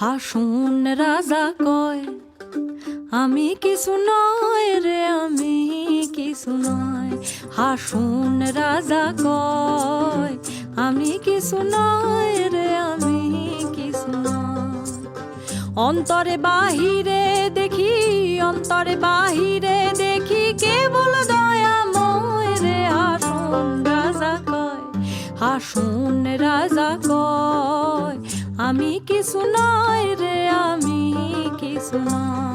হাসুন রাজা কয়, আমি কিছু নয় রে, আমি কিছু নয়। হাসুন রাজা কয়, আমি কিছু নয় রে, আমি কিছু অন্তরে বাহিরে দেখি, অন্তরে বাহিরে দেখি কেবল দয়াময় রে, হাসুন রাজা কয়, হাসুন রাজা কয় আমি কিছু নয় রে আমি কিছু নয়